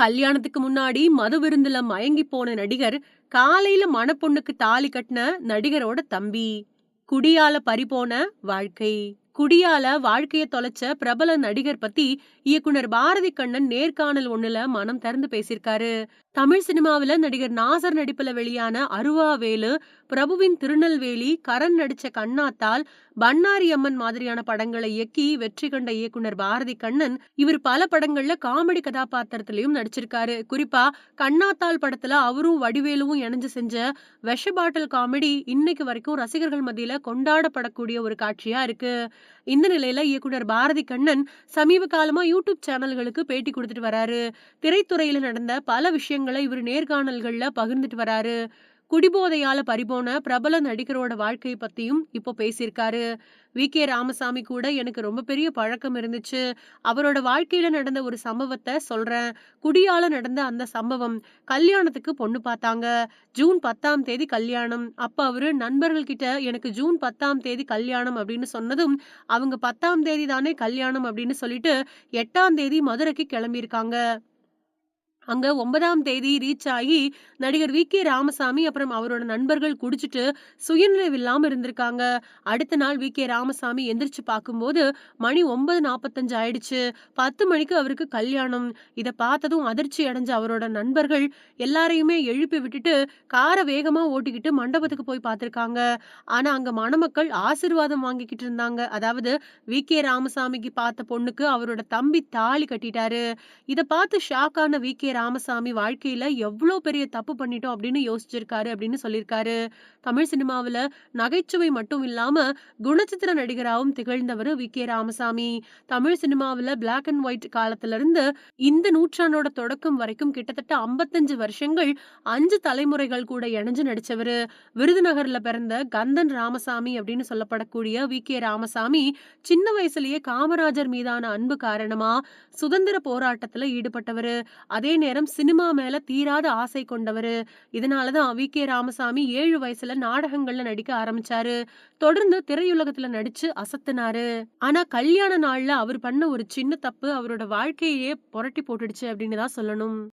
கல்யாணத்துக்கு முன்னாடி மது விருந்துல மயங்கி போன நடிகர் காலையில மணப்பொண்ணுக்கு தாலி கட்டின நடிகரோட தம்பி. குடியால பறிபோன வாழ்க்கை. குடியால வாழ்க்கைய தொலைச்ச பிரபல நடிகர் பத்தி இயக்குனர் பாரதி கண்ணன் நேர்காணல் ஒண்ணுல மனம் திறந்து பேசியிருக்காரு. தமிழ் சினிமாவில நடிகர் நாசர் நடிப்புல வெளியான அருவாவேலு பிரபுவின் திருநெல்வேலி கரண் நடிச்ச கண்ணாத்தால் பன்னாரி அம்மன் மாதிரியான படங்களை இயக்கி வெற்றி கண்ட இயக்குனர் பாரதி கண்ணன் இவர் பல படங்கள்ல காமெடி கதாபாத்திரத்திலையும் நடிச்சிருக்காரு. குறிப்பா கண்ணாத்தால் படத்துல அவரும் வடிவேலுவும் இணைஞ்சு செஞ்ச விஷ பாட்டில் காமெடி இன்னைக்கு வரைக்கும் ரசிகர்கள் மத்தியில கொண்டாடப்படக்கூடிய ஒரு காட்சியா இருக்கு. இந்த நிலையில இயக்குனர் பாரதி கண்ணன் சமீப காலமா யூடியூப் சேனல்களுக்கு பேட்டி கொடுத்துட்டு வராரு. திரைத்துறையில நடந்த பல விஷயங்களை இவர் நேர்காணல்கள்ல பகிர்ந்துட்டு வராரு. குடிபோதையால பறிபோன பிரபல நடிகரோட வாழ்க்கை பத்தியும் இப்போ பேசியிருக்காரு. வி. கே. ராமசாமி கூட எனக்கு ரொம்ப பெரிய பழக்கம் இருந்துச்சு. அவரோட வாழ்க்கையில நடந்த ஒரு சம்பவத்தை சொல்றேன். குடியால நடந்த அந்த சம்பவம் கல்யாணத்துக்கு பொண்ணு பார்த்தாங்க. ஜூன் பத்தாம் தேதி கல்யாணம். அப்ப அவரு நண்பர்கள் கிட்ட எனக்கு ஜூன் பத்தாம் தேதி கல்யாணம் அப்படின்னு சொன்னதும் அவங்க பத்தாம் தேதி தானே கல்யாணம் அப்படின்னு சொல்லிட்டு எட்டாம் தேதி மதுரைக்கு கிளம்பியிருக்காங்க. அங்க ஒன்பதாம் தேதி ரீச் ஆகி நடிகர் வி கே ராமசாமி அப்புறம் அவரோட நண்பர்கள் குடிச்சிட்டு சுயநினைவில்லாம இருந்திருக்காங்க. அடுத்த நாள் வி கே ராமசாமி எந்திரிச்சு பார்க்கும்போது மணி ஒன்பது நாற்பத்தஞ்சு ஆயிடுச்சு. பத்து மணிக்கு அவருக்கு கல்யாணம். இதை பார்த்ததும் அதிர்ச்சி அடைஞ்ச அவரோட நண்பர்கள் எல்லாரையுமே எழுப்பி விட்டுட்டு காரை வேகமா ஓட்டிக்கிட்டு மண்டபத்துக்கு போய் பார்த்திருக்காங்க. ஆனா அங்க மணமக்கள் ஆசிர்வாதம் வாங்கிக்கிட்டு இருந்தாங்க. அதாவது வி கே ராமசாமிக்கு பார்த்த பொண்ணுக்கு அவரோட தம்பி தாலி கட்டிட்டாரு. இதை பார்த்து ஷாக் ஆன வி கே ராமசாமி வாழ்க்கையில எவ்வளோ பெரிய தப்பு பண்ணிட்டோம் அப்படின்னு யோசிச்சிருக்காரு அப்படின்னு சொல்லியிருக்காரு. தமிழ் சினிமாவில் நகைச்சுவை மட்டும் இல்லாம குணச்சித்திர நடிகராகவும் திகழ்ந்தவர் வி. கே. ராமசாமி. தமிழ் சினிமாவில் பிளாக் அண்ட் ஒயிட் காலத்துல இருந்து இந்த நூற்றாண்டோட தொடக்கம் வரைக்கும் கிட்டத்தட்ட ஐம்பத்தஞ்சு வருஷங்கள் அஞ்சு தலைமுறைகள் கூட இணைஞ்சு நடிச்சவர். விருதுநகர்ல பிறந்த கந்தன் ராமசாமி அப்படின்னு சொல்லப்படக்கூடிய வி. கே. ராமசாமி சின்ன வயசுலயே காமராஜர் மீதான அன்பு காரணமா சுதந்திர போராட்டத்துல ஈடுபட்டவர். அதே நேரம் சினிமா மேல தீராத ஆசை கொண்டவர். இதனாலதான் வி. கே. ராமசாமி ஏழு வயசுல நாடகங்கள்ல நடிக்க ஆரம்பிச்சாரு. தொடர்ந்து திரையுலகத்துல நடிச்சு அசத்துனாரு. ஆனா கல்யாண நாள்ல அவர் பண்ண ஒரு சின்ன தப்பு அவரோட வாழ்க்கையே புரட்டி போட்டுடுச்சு அப்படின்னு தான் சொல்லணும்.